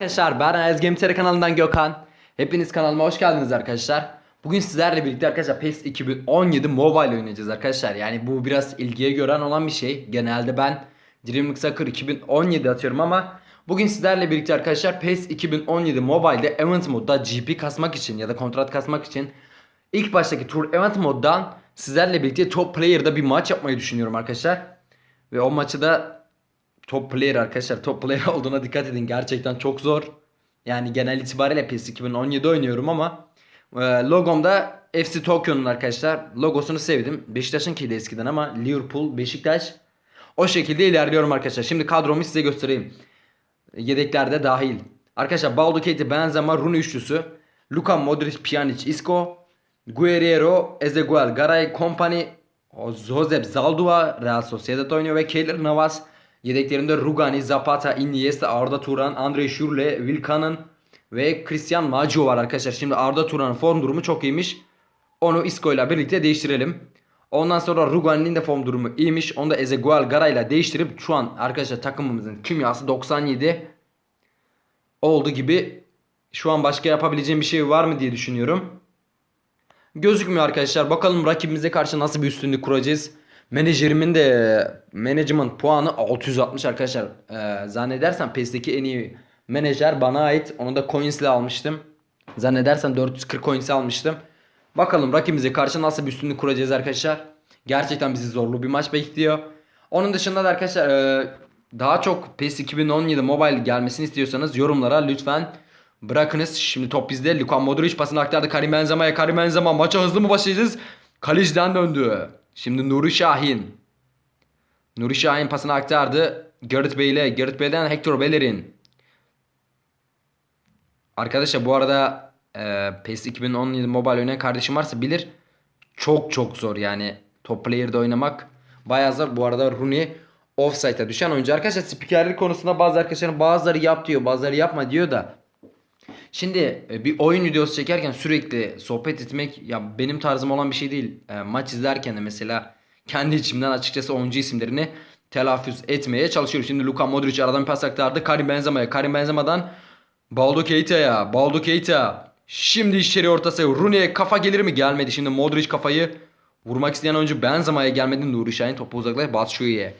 Arkadaşlar ben Ayaz Gametere kanalından Gökhan. Hepiniz kanalıma hoş geldiniz arkadaşlar. Bugün sizlerle birlikte arkadaşlar PES 2017 Mobile oynayacağız arkadaşlar. Yani bu biraz ilgiye gören olan bir şey. Genelde ben Dreamlink Soccer 2017 atıyorum ama bugün sizlerle birlikte arkadaşlar PES 2017 Mobile'de Event modda GP kasmak için ya da kontrat kasmak için ilk baştaki Tour Event moddan sizlerle birlikte Top Player'da bir maç yapmayı düşünüyorum arkadaşlar. Ve o maçı da top player arkadaşlar. Top player olduğuna dikkat edin. Gerçekten çok zor. Yani genel itibariyle PES 2017 oynuyorum ama e, logomda FC Tokyo'nun arkadaşlar logosunu sevdim. Beşiktaş'ınkiydi eskiden ama Liverpool, Beşiktaş o şekilde ilerliyorum arkadaşlar. Şimdi kadromu size göstereyim. Yedeklerde dahil. Arkadaşlar Baldo Keita, Benzema, Rooney üçlüsü. Luka Modric, Pjanic, Isco. Guerrero, Ezequiel, Garay, Company, Josep Zaldua, Real Sociedad oynuyor ve Keylor Navas. Yedeklerinde Rugani, Zapata, Iniesta, Arda Turan, Andre Schürrle, Wilkanen ve Christian Maggio var arkadaşlar. Şimdi Arda Turan'ın form durumu çok iyiymiş. Onu Isco ile birlikte değiştirelim. Ondan sonra Rugani'nin de form durumu iyiymiş. Onu da Ezequiel Gara ile değiştirip şu an arkadaşlar takımımızın kimyası 97 oldu gibi. Şu an başka yapabileceğim bir şey var mı diye düşünüyorum. Gözükmüyor arkadaşlar. Bakalım rakibimize karşı nasıl bir üstünlük kuracağız. Menajerimin de management puanı 660 arkadaşlar. Ee, zannedersem PES'teki en iyi menajer bana ait. Onu da coins ile almıştım. Zannedersem 440 coins almıştım. Bakalım rakibimize karşı nasıl bir üstünlük kuracağız arkadaşlar. Gerçekten bizi zorlu bir maç bekliyor. Onun dışında da arkadaşlar e, daha çok PES 2017 Mobile gelmesini istiyorsanız yorumlara lütfen bırakınız. Şimdi top bizde. Luka Modric pasını aktardı Karim Benzema'ya. Karim Benzema maça hızlı mı başlayacağız? Kaleciden döndü. Şimdi Nuri Şahin. Nuri Şahin pasını aktardı. Gareth Bale'e. Gareth Bale'den Hector Bellerin. Arkadaşlar bu arada e, PES 2017 Mobile oynayan kardeşim varsa bilir. Çok çok zor yani top player'da oynamak. Bayağı zor. Bu arada Rooney offside'a düşen oyuncu. Arkadaşlar spikerlik konusunda bazı arkadaşların bazıları yap diyor bazıları yapma diyor da. Şimdi e, bir oyun videosu çekerken sürekli sohbet etmek ya benim tarzım olan bir şey değil. E, maç izlerken de mesela kendi içimden açıkçası oyuncu isimlerini telaffuz etmeye çalışıyorum. Şimdi Luka Modric aradan bir pas aktardı. Karim Benzema'ya. Karim Benzema'dan Baldo Keita'ya. Baldo Keita. Şimdi içeri ortası. Rooney'e kafa gelir mi? Gelmedi. Şimdi Modric kafayı vurmak isteyen oyuncu Benzema'ya gelmedi. Nuri Şahin topu uzaklaş. Batshuayi'ye.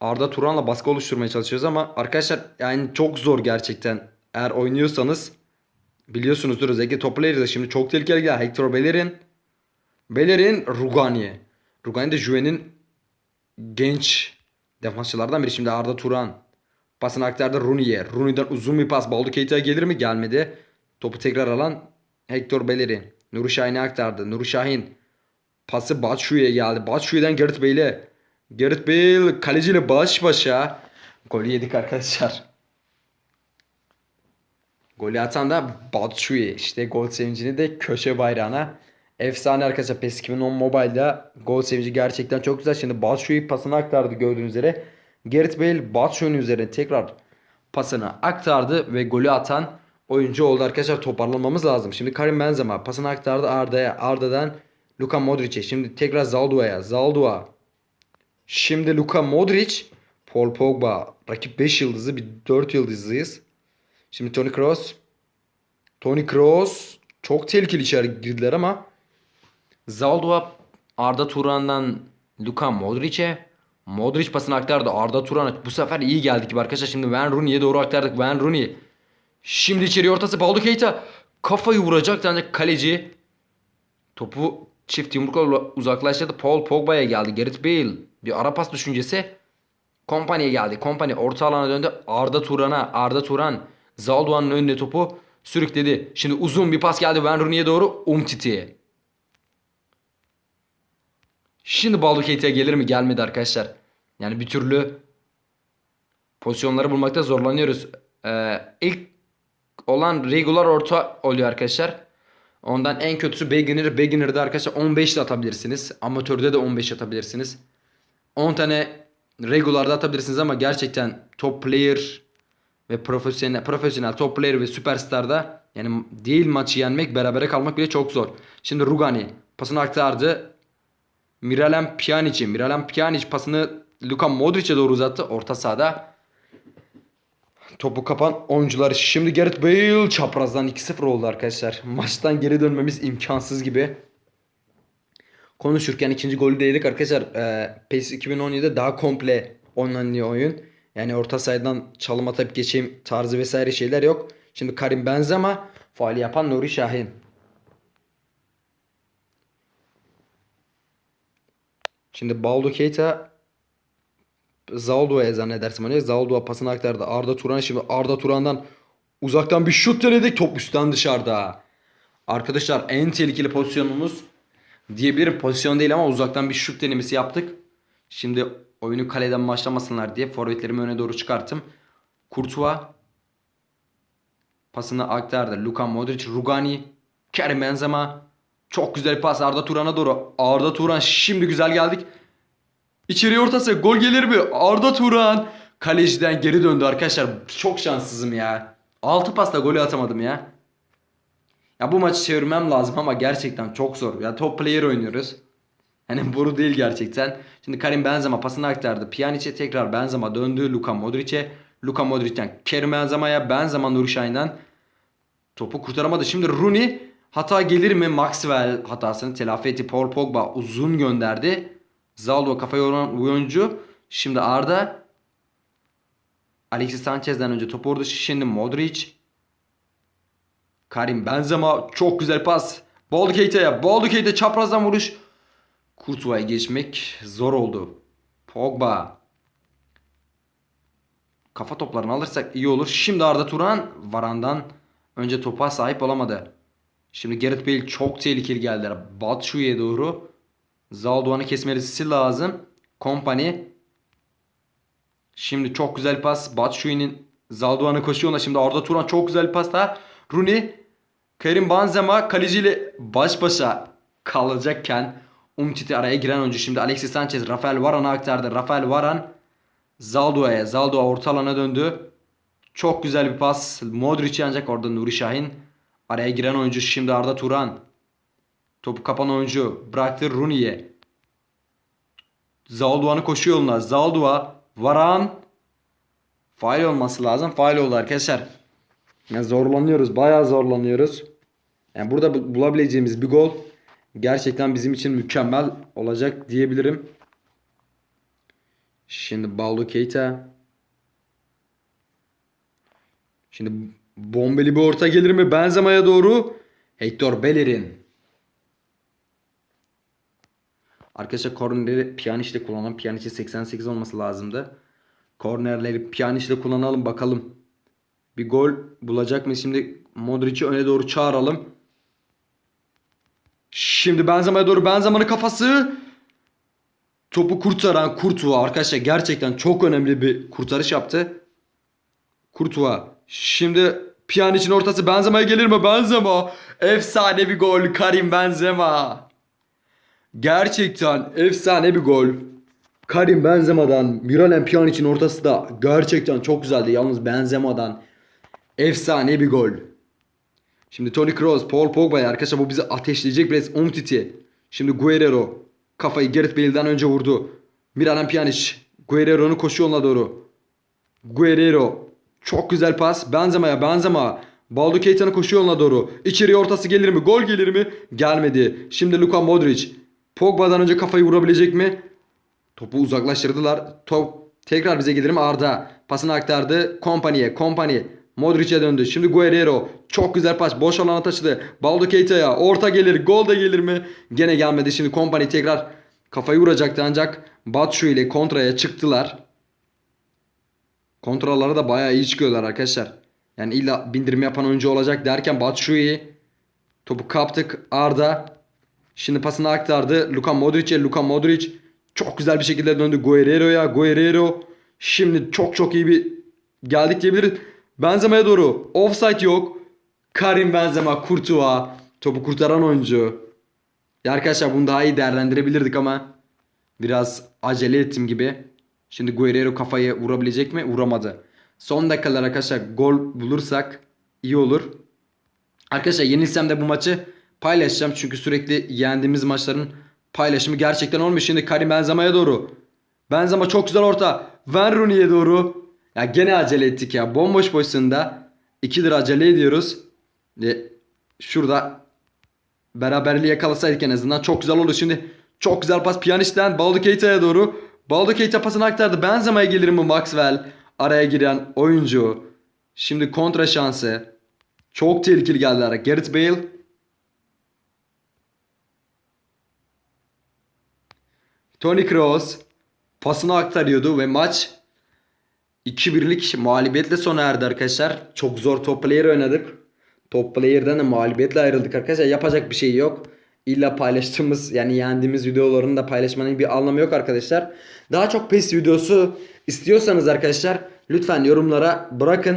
Arda Turan'la baskı oluşturmaya çalışıyoruz ama arkadaşlar yani çok zor gerçekten. Eğer oynuyorsanız biliyorsunuzdur özellikle top player'da şimdi çok tehlikeli gel. Hector Bellerin. Bellerin Rugani. Rugani de Juven'in genç defansçılardan biri. Şimdi Arda Turan. Pasını aktardı Rooney'e. Rooney'den uzun bir pas. Baldo Keita'ya gelir mi? Gelmedi. Topu tekrar alan Hector Bellerin. Nuri Şahin'e aktardı. Nuri Şahin. Pası Batshuayi'ye geldi. Batshuayi'den Gareth Bale'e. Gareth Bale kaleciyle baş başa. Golü yedik arkadaşlar. Golü atan da Batshuayi. İşte gol sevincini de köşe bayrağına. Efsane arkadaşlar PES 2010 Mobile'da gol sevinci gerçekten çok güzel. Şimdi Batshuayi pasını aktardı gördüğünüz üzere. Gareth Bale Batshuayi'nin üzerine tekrar pasını aktardı ve golü atan oyuncu oldu arkadaşlar. Toparlamamız lazım. Şimdi Karim Benzema pasını aktardı Arda'ya. Arda'dan Luka Modric'e. Şimdi tekrar Zaldua'ya. Zaldua. Şimdi Luka Modric. Paul Pogba. Rakip 5 yıldızı. Bir 4 yıldızlıyız. Şimdi Toni Kroos. Toni Kroos. Çok tehlikeli içeri girdiler ama Zaldua Arda Turan'dan Luka Modric'e. Modric pasını aktardı Arda Turan'a. Bu sefer iyi geldik gibi arkadaşlar. Şimdi Wayne Rooney'e doğru aktardık. Wayne Rooney. Şimdi içeri ortası Paulo Keita. Kafayı vuracak ancak kaleci topu çift yumrukla uzaklaştırdı. Paul Pogba'ya geldi. Gareth Bale bir ara pas düşüncesi. Kompany'e geldi. Kompany orta alana döndü. Arda Turan'a. Arda Turan Zalduan'ın önüne topu sürükledi. Şimdi uzun bir pas geldi Wayne Rooney'e doğru. Umtiti. Şimdi Baldo Keita'ya gelir mi? Gelmedi arkadaşlar. Yani bir türlü pozisyonları bulmakta zorlanıyoruz. Ee, ilk olan regular orta oluyor arkadaşlar. Ondan en kötüsü beginner. Beginner'da arkadaşlar 15 de atabilirsiniz. Amatörde de 15 atabilirsiniz. 10 tane regular'da atabilirsiniz ama gerçekten top player ve profesyonel profesyonel top player ve süperstarda yani değil maçı yenmek berabere kalmak bile çok zor. Şimdi Rugani pasını aktardı. Miralem Pjanic'e. Miralem Pjanic pasını Luka Modric'e doğru uzattı. Orta sahada Topu kapan oyuncular. Şimdi Gareth Bale çaprazdan 2-0 oldu arkadaşlar. Maçtan geri dönmemiz imkansız gibi. Konuşurken ikinci golü de arkadaşlar. Ee, PES 2017'de daha komple oynanıyor oyun. Yani orta sahadan çalım atıp geçeyim tarzı vesaire şeyler yok. Şimdi Karim Benzema faali yapan Nuri Şahin. Şimdi Baldo Keita Zaldo'ya zannedersem oynuyor. Zaldo'a pasını aktardı. Arda Turan şimdi Arda Turan'dan uzaktan bir şut denedik. Top üstten dışarıda. Arkadaşlar en tehlikeli pozisyonumuz diyebilirim. Pozisyon değil ama uzaktan bir şut denemesi yaptık. Şimdi oyunu kaleden başlamasınlar diye forvetlerimi öne doğru çıkarttım. Courtois pasını aktardı. Luka Modric, Rugani, Kerim Benzema. Çok güzel pas Arda Turan'a doğru. Arda Turan şimdi güzel geldik. İçeriye ortası gol gelir mi? Arda Turan kaleciden geri döndü arkadaşlar. Çok şanssızım ya. 6 pasla golü atamadım ya. Ya bu maçı çevirmem lazım ama gerçekten çok zor. Ya top player oynuyoruz. Hani boru değil gerçekten. Şimdi Karim Benzema pasını aktardı. Pjanic'e tekrar Benzema döndü. Luka Modric'e. Luka Modric'ten Kerim Benzema'ya. Benzema Nuri. Topu kurtaramadı. Şimdi Rooney hata gelir mi? Maxwell hatasını telafi etti. Paul Pogba uzun gönderdi. Zaldo kafayı yoran oyuncu. Şimdi Arda. Alexis Sanchez'den önce top orada. Şimdi Modric. Karim Benzema çok güzel pas. Baldo Keita'ya. Baldo Keita çaprazdan vuruş. Kurtuva'ya geçmek zor oldu. Pogba. Kafa toplarını alırsak iyi olur. Şimdi Arda Turan Varan'dan önce topa sahip olamadı. Şimdi Gareth Bale çok tehlikeli geldiler. Batshuayi'ye doğru. Zaldoğan'ı kesmesi lazım. Kompany. Şimdi çok güzel pas. Batshuayi'nin Zaldoğan'ı koşuyorlar. Şimdi Arda Turan çok güzel pas da. Rooney. Karim Benzema kaleciyle baş başa kalacakken Umtiti araya giren oyuncu. Şimdi Alexis Sanchez Rafael Varan'a aktardı. Rafael Varan Zaldoa'ya. Zaldoa orta alana döndü. Çok güzel bir pas. Modric'i ancak orada Nuri Şahin. Araya giren oyuncu şimdi Arda Turan. Topu kapan oyuncu bıraktı Rooney'e. Zaldoa'nı koşuyor yoluna. Zaldua, Varan. Faal olması lazım. Faal oldu arkadaşlar. Yani zorlanıyoruz. Bayağı zorlanıyoruz. Yani burada bu- bulabileceğimiz bir gol gerçekten bizim için mükemmel olacak diyebilirim. Şimdi Baldo Keita. Şimdi bombeli bir orta gelir mi Benzema'ya doğru? Hector Bellerin. Arkadaşlar kornerleri Pjanic'le kullanalım. Pjanic'e 88 olması lazımdı. Kornerleri Pjanic'le kullanalım bakalım. Bir gol bulacak mı? Şimdi Modric'i öne doğru çağıralım. Şimdi Benzema'ya doğru Benzema'nın kafası. Topu kurtaran Kurtuğa arkadaşlar gerçekten çok önemli bir kurtarış yaptı. Kurtuğa. Şimdi Pjanic'in ortası Benzema'ya gelir mi? Benzema. Efsane bir gol Karim Benzema. Gerçekten efsane bir gol. Karim Benzema'dan Miralem Pjanic'in ortası da gerçekten çok güzeldi. Yalnız Benzema'dan efsane bir gol. Şimdi Toni Kroos, Paul Pogba'ya arkadaşlar bu bizi ateşleyecek biraz Umtiti. Şimdi Guerrero kafayı Gareth Bale'den önce vurdu. Miralem Pjanic Guerrero'nun koşu yoluna doğru. Guerrero çok güzel pas. Benzema'ya Benzema. Baldo Keita'nın koşu yoluna doğru. İçeriye ortası gelir mi? Gol gelir mi? Gelmedi. Şimdi Luka Modric. Pogba'dan önce kafayı vurabilecek mi? Topu uzaklaştırdılar. Top tekrar bize gelir mi? Arda. Pasını aktardı. Kompany'e. Kompany. Modric'e döndü. Şimdi Guerrero. Çok güzel pas. Boş alana taşıdı. Baldo Keita'ya. Orta gelir. Gol da gelir mi? Gene gelmedi. Şimdi Kompany tekrar kafayı vuracaktı ancak Batshu ile kontraya çıktılar. Kontralara da bayağı iyi çıkıyorlar arkadaşlar. Yani illa bindirme yapan oyuncu olacak derken Batshuayi topu kaptık. Arda şimdi pasını aktardı. Luka Modric'e. Luka Modric çok güzel bir şekilde döndü Guerrero'ya. Guerrero şimdi çok çok iyi bir geldik diyebiliriz. Benzema'ya doğru. Offside yok. Karim Benzema, Courtois. Topu kurtaran oyuncu. Ya arkadaşlar bunu daha iyi değerlendirebilirdik ama biraz acele ettim gibi. Şimdi Guerrero kafayı vurabilecek mi? Vuramadı. Son dakikalar arkadaşlar gol bulursak iyi olur. Arkadaşlar yenilsem de bu maçı paylaşacağım. Çünkü sürekli yendiğimiz maçların paylaşımı gerçekten olmuyor. Şimdi Karim Benzema'ya doğru. Benzema çok güzel orta. Van Rooney'e doğru. Ya gene acele ettik ya. Bomboş pozisyonda 2 lira acele ediyoruz. Ve şurada beraberliği yakalasaydık en azından çok güzel olur. Şimdi çok güzel pas Pjanic'ten Baldo Keita'ya doğru. Baldo Keita pasını aktardı. Benzema'ya gelir mi Maxwell? Araya giren oyuncu. Şimdi kontra şansı. Çok tehlikeli geldiler. Gareth Bale. Tony Kroos pasını aktarıyordu ve maç 2-1'lik mağlubiyetle sona erdi arkadaşlar. Çok zor top player oynadık. Top player'dan da mağlubiyetle ayrıldık arkadaşlar. Yapacak bir şey yok. İlla paylaştığımız yani yendiğimiz videolarını da paylaşmanın bir anlamı yok arkadaşlar. Daha çok PES videosu istiyorsanız arkadaşlar lütfen yorumlara bırakın.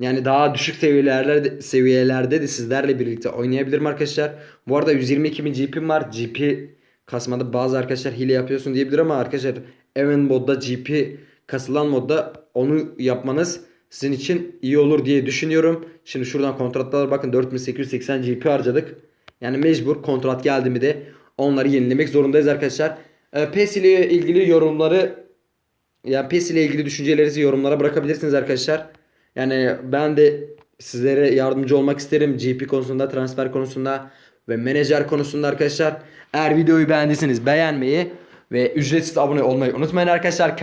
Yani daha düşük seviyelerde seviyelerde de sizlerle birlikte oynayabilirim arkadaşlar. Bu arada 122 bin GP'm var. GP kasmada bazı arkadaşlar hile yapıyorsun diyebilir ama arkadaşlar Even modda GP kasılan modda onu yapmanız sizin için iyi olur diye düşünüyorum. Şimdi şuradan kontratlara bakın 4880 GP harcadık. Yani mecbur kontrat geldi mi de onları yenilemek zorundayız arkadaşlar. Ee, PES ile ilgili yorumları yani PES ile ilgili düşüncelerinizi yorumlara bırakabilirsiniz arkadaşlar. Yani ben de sizlere yardımcı olmak isterim GP konusunda, transfer konusunda ve menajer konusunda arkadaşlar. Eğer videoyu beğendiyseniz beğenmeyi ve ücretsiz abone olmayı unutmayın arkadaşlar.